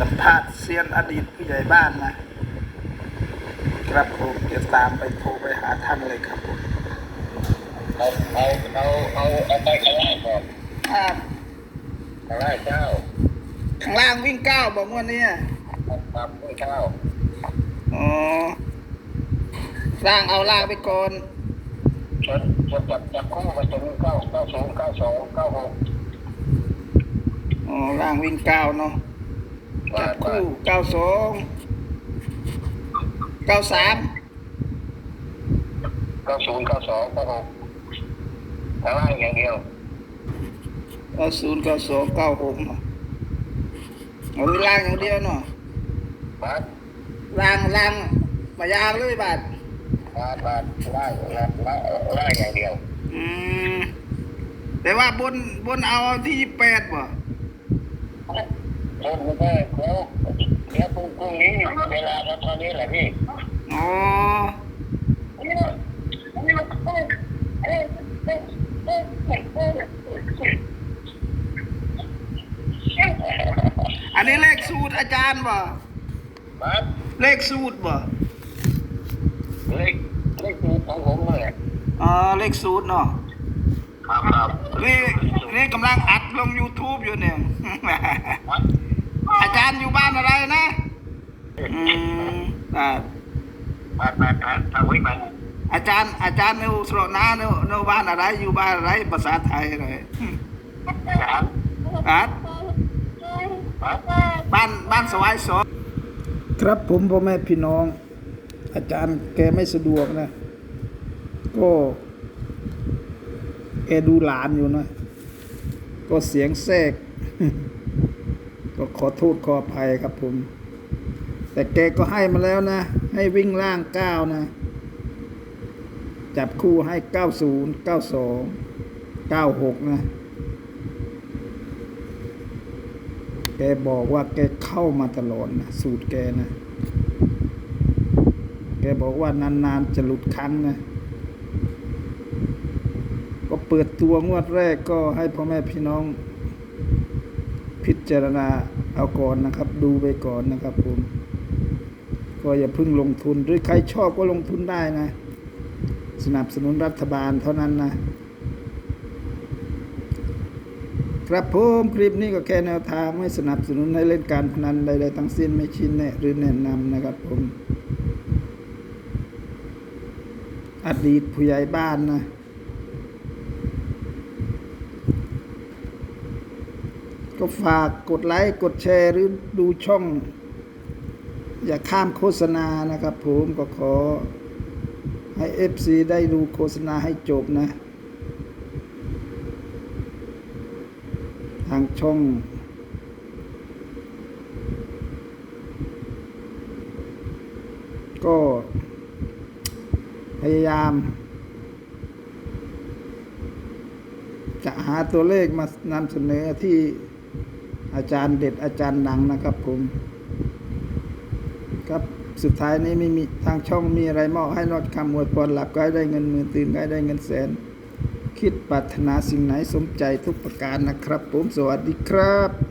สัมภาษณ์เซียนอดีตผู้ใหญ่บ้านนะครับผมเดี๋ยวตามไปโทรไปหาท่านเลยครับผมเอาเอาเอาเอาเอาไปข้างล่างก่อนครับข้างล่างเจ้าข้างล่างวิ่งเก้าบอกว่าเนี่ยครับไม่เจ้าอ๋อล่างเอาล่างไปก่อนชนชนจับจับคู่ไปจนเก้าเก้าศูนย์เก้าสองเก้าหกอ๋อล่างวิ่งเก้าเนาะมา จับมาคู่เก้าสองเก้าสามเก้าศูนย์เก้าสองเก้าหกข้างล่างอย่างเดียวเก้าศูนย์เก้าสองเก้าหกเนาะเอาไว้ล่างอย่างเดียวเนาะมาล่างล่างมายาวเลยบาทมามาล่างล่างล่างล่างอย่างเดียว อืมแต่ว่าบนบนเอาที่แปดบ่ ชนไม่ได้เดี๋ยวเดี๋ยวพรุ่งนี้เวลาตอนนี้แหละพี่อ๋ออันนี้เลขสูตรอาจารย์บ่มาเลขสูตรบ่เลขเลขสูตรของผมเลยอ๋อเลขสูตรเนาะครับครับนี่นี่กำลังอัดลง YouTube อยู่เนี่ย อาจารย์อยู่บ้านอะไรนะอืมอ่ามามามาทางวิมันอาจารย์อาจารย์ในอุสระนาในในบ้านอะไรอยู่บ้านอะไรภาษาไทยเลยครับครับครับบ้านบ้านสวายสองครับผมพ่อแม่พี่น้อง อาจารย์แกไม่สะดวกนะ ก็ แกดูหลานอยู่นะ ก็เสียงแทรก ก็ขอโทษขออภัยครับผม แต่แกก็ให้มาแล้วนะ ให้วิ่งล่างเก้านะ จับคู่ให้เก้าศูนย์เก้าสองเก้าหกนะ แกบอกว่าแกเข้ามาตลอดนะ สูตรแกนะ แกบอกว่านานๆจะหลุดครั้งนะก็เปิดตัวงวดแรกก็ให้พ่อแม่พี่น้อง พิจารณาเอาก่อนนะครับ ดูไปก่อนนะครับผม ก็อย่าเพิ่งลงทุนหรือใครชอบก็ลงทุนได้นะ สนับสนุนรัฐบาลเท่านั้นนะ ครับผมคลิปนี้ก็แค่แนวทางไม่สนับสนุนให้เล่นการพนันใดๆทั้งสิ้นไม่ชี้แนะหรือแนะนำนะครับผมอดีตผู้ใหญ่บ้านนะ ก็ฝากกดไลค์ กดแชร์หรือดูช่อง อย่าข้ามโฆษณานะครับผมก็ขอให้ FC ได้ดูโฆษณาให้จบนะ ทางช่องก็ พยายาม จะหาตัวเลขมานำเสนอที่ อาจารย์เด็ดอาจารย์หนังนะครับผมครับสุดท้ายนี้ไม่มีทางช่องมีอะไรมอบให้รอดคำอวยพรหลับก็ได้เงินหมื่นตื่นก็ได้เงินแสน คิดปรารถนาสิ่งไหนสมใจทุกประการนะครับ ผมสวัสดีครับ